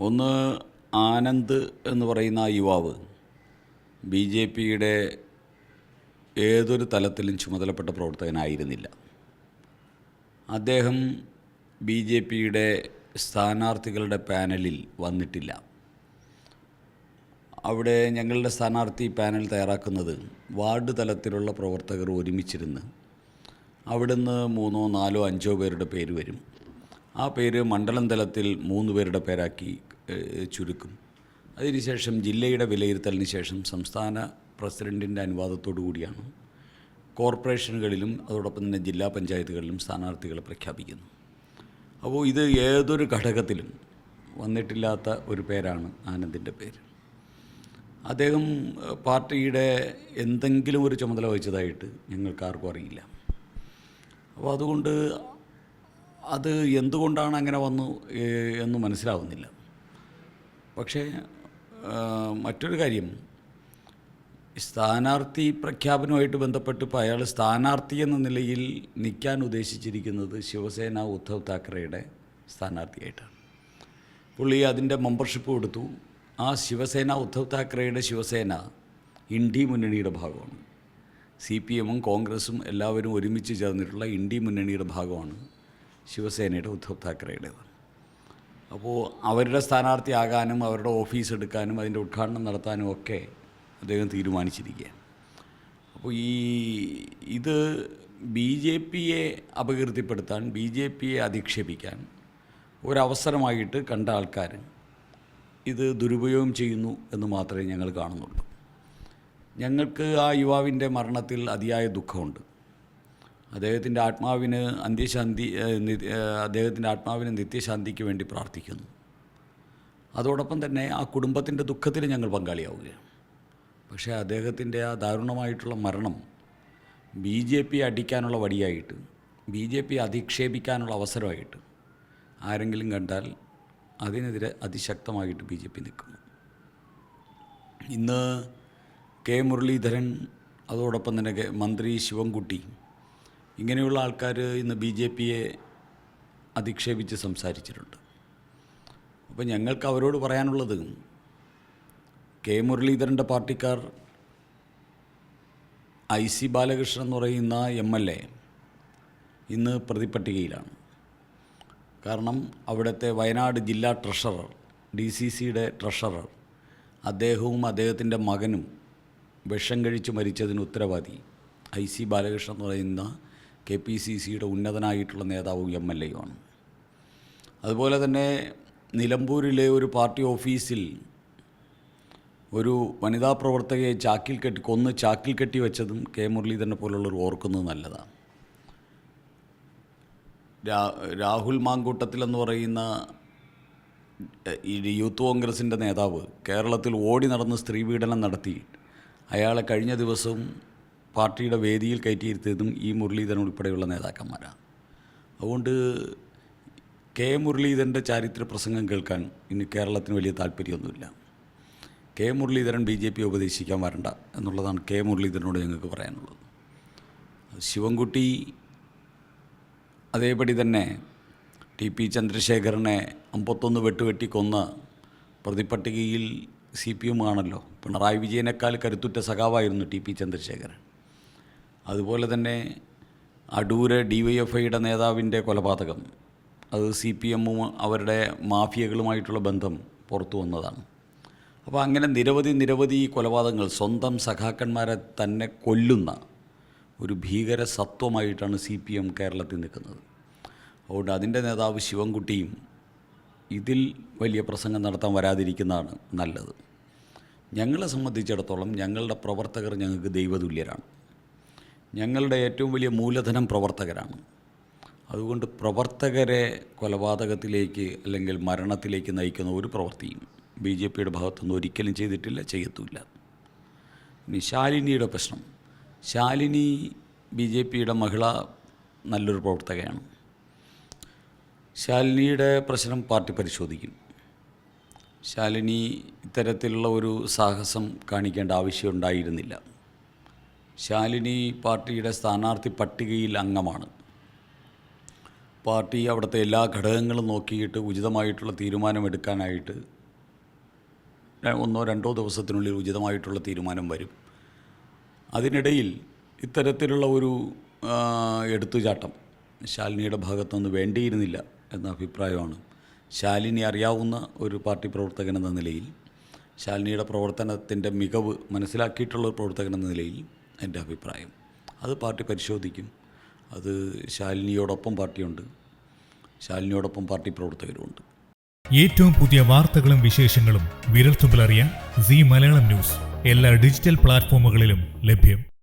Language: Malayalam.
ഒന്ന് ആനന്ദ് എന്ന് പറയുന്ന യുവാവ് ബി ജെ പിയുടെ ഏതൊരു തലത്തിലും ചുമതലപ്പെട്ട പ്രവർത്തകനായിരുന്നില്ല. അദ്ദേഹം ബി ജെ പിയുടെ സ്ഥാനാർത്ഥികളുടെ പാനലിൽ വന്നിട്ടില്ല. അവിടെ ഞങ്ങളുടെ സ്ഥാനാർത്ഥി പാനൽ തയ്യാറാക്കുന്നത് വാർഡ് തലത്തിലുള്ള പ്രവർത്തകർ ഒരുമിച്ചിരുന്ന് അവിടുന്ന് മൂന്നോ നാലോ അഞ്ചോ പേരുടെ പേര് വരും. ആ പേര് മണ്ഡലം തലത്തിൽ മൂന്ന് പേരുടെ പേരാക്കി ചുരുക്കും. അതിനുശേഷം ജില്ലയുടെ വിലയിരുത്തലിന് ശേഷം സംസ്ഥാന പ്രസിഡന്റിന്റെ അനുവാദത്തോടു കൂടിയാണ് കോർപ്പറേഷനുകളിലും അതോടൊപ്പം തന്നെ ജില്ലാ പഞ്ചായത്തുകളിലും സ്ഥാനാർത്ഥികളെ പ്രഖ്യാപിക്കുന്നു അപ്പോൾ ഇത് ഏതൊരു ഘടകത്തിലും വന്നിട്ടില്ലാത്ത ഒരു പേരാണ് ആനന്ദിന്റെ പേര്. അദ്ദേഹം പാർട്ടിയുടെ എന്തെങ്കിലും ഒരു ചുമതല വഹിച്ചതായിട്ട് ഞങ്ങൾക്ക് ആർക്കും അറിയില്ല. അപ്പോൾ അതുകൊണ്ട് അത് എന്തുകൊണ്ടാണ് അങ്ങനെ വന്നു എന്ന് മനസ്സിലാവുന്നില്ല. പക്ഷേ മറ്റൊരു കാര്യം. സ്ഥാനാർത്ഥി പ്രഖ്യാപനവുമായിട്ട് ബന്ധപ്പെട്ട് ഇപ്പോൾ അയാൾ സ്ഥാനാർത്ഥി എന്ന നിലയിൽ നിൽക്കാൻ ഉദ്ദേശിച്ചിരിക്കുന്നത് ശിവസേന ഉദ്ധവ് താക്കറെയുടെ സ്ഥാനാർത്ഥിയായിട്ടാണ്. പുള്ളി അതിന്റെ മെമ്പർഷിപ്പ് കൊടുത്തു. ആ ശിവസേന ഉദ്ധവ് താക്കറെയുടെ ശിവസേന ഇൻഡി മുന്നണിയുടെ ഭാഗമാണ്. സി പി എമ്മും കോൺഗ്രസും എല്ലാവരും ഒരുമിച്ച് ചേർന്നിട്ടുള്ള ഇൻഡി മുന്നണിയുടെ ഭാഗമാണ് ശിവസേനയുടെ ഉദ്ധവ് താക്കറയുടേത്. അപ്പോൾ അവരുടെ സ്ഥാനാർത്ഥിയാകാനും അവരുടെ ഓഫീസ് എടുക്കാനും അതിന്റെ ഉദ്ഘാടനം നടത്താനും ഒക്കെ അദ്ദേഹം തീരുമാനിച്ചിരിക്കുകയാണ്. അപ്പോൾ ഈ ഇത് ബി ജെ പിയെ അപകീർത്തിപ്പെടുത്താൻ ബി ജെ പിയെ അധിക്ഷേപിക്കാൻ ഒരവസരമായിട്ട് കണ്ട ആൾക്കാർ ഇത് ദുരുപയോഗം ചെയ്യുന്നു എന്ന് മാത്രമേ ഞങ്ങൾ കാണുന്നുള്ളൂ. ഞങ്ങൾക്ക് ആ യുവാവിന്റെ മരണത്തിൽ അതിയായ ദുഃഖമുണ്ട്. അദ്ദേഹത്തിന്റെ ആത്മാവിന് അന്ത്യശാന്തി അദ്ദേഹത്തിന്റെ ആത്മാവിന് നിത്യശാന്തിക്ക് വേണ്ടി പ്രാർത്ഥിക്കുന്നു. അതോടൊപ്പം തന്നെ ആ കുടുംബത്തിന്റെ ദുഃഖത്തിൽ ഞങ്ങൾ പങ്കാളിയാവുകയാണ്. പക്ഷേ അദ്ദേഹത്തിന്റെ ആ ദാരുണമായിട്ടുള്ള മരണം ബി ജെ പി അടിക്കാനുള്ള വടിയായിട്ട് ബി ജെ പി അധിക്ഷേപിക്കാനുള്ള അവസരമായിട്ട് ആരെങ്കിലും കണ്ടാൽ അതിനെതിരെ അതിശക്തമായിട്ട് ബി ജെ പി നിൽക്കുന്നു. ഇന്ന് കെ മുരളീധരൻ അതോടൊപ്പം തന്നെ മന്ത്രി ശിവൻകുട്ടി ഇങ്ങനെയുള്ള ആൾക്കാർ ഇന്ന് ബി ജെ പിയെ അധിക്ഷേപിച്ച് സംസാരിച്ചിട്ടുണ്ട്. അപ്പോൾ ഞങ്ങൾക്ക് അവരോട് പറയാനുള്ളത് കെ മുരളീധരന്റെ പാർട്ടിക്കാർ ഐ സി ബാലകൃഷ്ണൻ എന്ന് പറയുന്ന എം എൽ എ ഇന്ന് പ്രതിപട്ടികയിലാണ് കാരണം അവിടുത്തെ വയനാട് ജില്ലാ ട്രഷറർ ഡി സി സിയുടെ ട്രഷറർ അദ്ദേഹവും അദ്ദേഹത്തിന്റെ മകനും വിഷം കഴിച്ച് മരിച്ചതിന് ഉത്തരവാദി ഐ സി ബാലകൃഷ്ണൻ എന്ന് പറയുന്ന കെ പി സി സിയുടെ ഉന്നതനായിട്ടുള്ള നേതാവും എം എൽ എയുമാണ് അതുപോലെ തന്നെ നിലമ്പൂരിലെ ഒരു പാർട്ടി ഓഫീസിൽ ഒരു വനിതാ പ്രവർത്തകയെ ചാക്കിൽ കെട്ടി കൊന്ന് ചാക്കിൽ കെട്ടി വെച്ചതും കെ മുരളീധരനെ പോലുള്ളവർ ഓർക്കുന്നത് നല്ലതാണ്. രാ രാഹുൽ മാങ്കൂട്ടത്തിൽ എന്ന് പറയുന്ന ഈ യൂത്ത് കോൺഗ്രസിന്റെ നേതാവ് കേരളത്തിൽ ഓടി നടന്ന് സ്ത്രീ സ്ത്രീപീഡനം നടത്തി. അയാളെ കഴിഞ്ഞ ദിവസവും പാർട്ടിയുടെ വേദിയിൽ കയറ്റിയിരുത്തിയതും ഈ മുരളീധരൻ ഉൾപ്പെടെയുള്ള നേതാക്കന്മാരാണ്. അതുകൊണ്ട് കെ മുരളീധരന്റെ ചാരിത്ര പ്രസംഗം കേൾക്കാൻ ഇനി കേരളത്തിന് വലിയ താല്പര്യമൊന്നുമില്ല. K Muraleedharan B J P ഉപദേശിക്കാൻ വരണ്ട എന്നുള്ളതാണ് കെ മുരളീധരനോട് ഞങ്ങൾക്ക് പറയാനുള്ളത്. ശിവൻകുട്ടി അതേപടി തന്നെ ടി പി ചന്ദ്രശേഖരനെ അമ്പത്തൊന്ന് വെട്ടുവെട്ടി കൊന്ന പ്രതിപട്ടികയിൽ സി പി എം ആണല്ലോ പിണറായി വിജയനേക്കാൾ കരുത്തുറ്റ സഖാവായിരുന്നു ടി പി ചന്ദ്രശേഖരൻ. അതുപോലെ തന്നെ അടൂര് ഡി വൈ എഫ് ഐയുടെ നേതാവിന്റെ കൊലപാതകം. അത് സി പി എമ്മും അവരുടെ മാഫിയകളുമായിട്ടുള്ള ബന്ധം പുറത്തു വന്നതാണ്. അപ്പോൾ അങ്ങനെ നിരവധി നിരവധി കൊലപാതകങ്ങൾ സ്വന്തം സഖാക്കന്മാരെ തന്നെ കൊല്ലുന്ന ഒരു ഭീകര സത്വമായിട്ടാണ് സി പി എം കേരളത്തിൽ നിൽക്കുന്നത്. അതുകൊണ്ട് അതിന്റെ നേതാവ് ശിവൻകുട്ടിയും ഇതിൽ വലിയ പ്രസംഗം നടത്താൻ വരാതിരിക്കുന്നതാണ് നല്ലത്. ഞങ്ങളെ സംബന്ധിച്ചിടത്തോളം ഞങ്ങളുടെ പ്രവർത്തകർ ഞങ്ങൾക്ക് ദൈവതുല്യരാണ്. ഞങ്ങളുടെ ഏറ്റവും വലിയ മൂലധനം പ്രവർത്തകരാണ്. അതുകൊണ്ട് പ്രവർത്തകരെ കൊലപാതകത്തിലേക്ക് അല്ലെങ്കിൽ മരണത്തിലേക്ക് നയിക്കുന്ന ഒരു പ്രവൃത്തിയും ബി ജെ പിയുടെ ഭാഗത്തുനിന്ന് ഒരിക്കലും ചെയ്തിട്ടില്ല ചെയ്യത്തുമില്ല. ഇനി ശാലിനിയുടെ പ്രശ്നം. ശാലിനി ബി ജെ പിയുടെ മഹിള നല്ലൊരു പ്രവർത്തകയാണ്. ശാലിനിയുടെ പ്രശ്നം പാർട്ടി പരിശോധിക്കും. ശാലിനി ഇത്തരത്തിലുള്ള ഒരു സാഹസം കാണിക്കേണ്ട ആവശ്യമുണ്ടായിരുന്നില്ല ശാലിനി പാർട്ടിയുടെ സ്ഥാനാർത്ഥി പട്ടികയിൽ അംഗമാണ്. പാർട്ടി അവിടുത്തെ എല്ലാ ഘടകങ്ങളും നോക്കിയിട്ട് ഉചിതമായിട്ടുള്ള തീരുമാനമെടുക്കാനായിട്ട് ഒന്നോ രണ്ടോ ദിവസത്തിനുള്ളിൽ ഉചിതമായിട്ടുള്ള തീരുമാനം വരും. അതിനിടയിൽ ഇത്തരത്തിലുള്ള ഒരു എടുത്തുചാട്ടം ശാലിനിയുടെ ഭാഗത്തൊന്നും വേണ്ടിയിരുന്നില്ല എന്ന അഭിപ്രായമാണ്. ശാലിനി അറിയാവുന്ന ഒരു പാർട്ടി പ്രവർത്തകൻ എന്ന നിലയിൽ ശാലിനിയുടെ പ്രവർത്തനത്തിന്റെ മികവ് മനസ്സിലാക്കിയിട്ടുള്ള ഒരു പ്രവർത്തകൻ എന്ന നിലയിൽ എന്റെ അഭിപ്രായം. അത് പാർട്ടി പരിശോധിക്കും. അത് ശാലിനിയോടൊപ്പം പാർട്ടിയുണ്ട്. ശാലിനിയോടൊപ്പം പാർട്ടി പ്രവർത്തകരുമുണ്ട്. ഏറ്റവും പുതിയ വാർത്തകളും വിശേഷങ്ങളും വിരൽത്തുമ്പിലറിയാൻ സി മലയാളം ന്യൂസ്. എല്ലാ ഡിജിറ്റൽ പ്ലാറ്റ്ഫോമുകളിലും ലഭ്യം.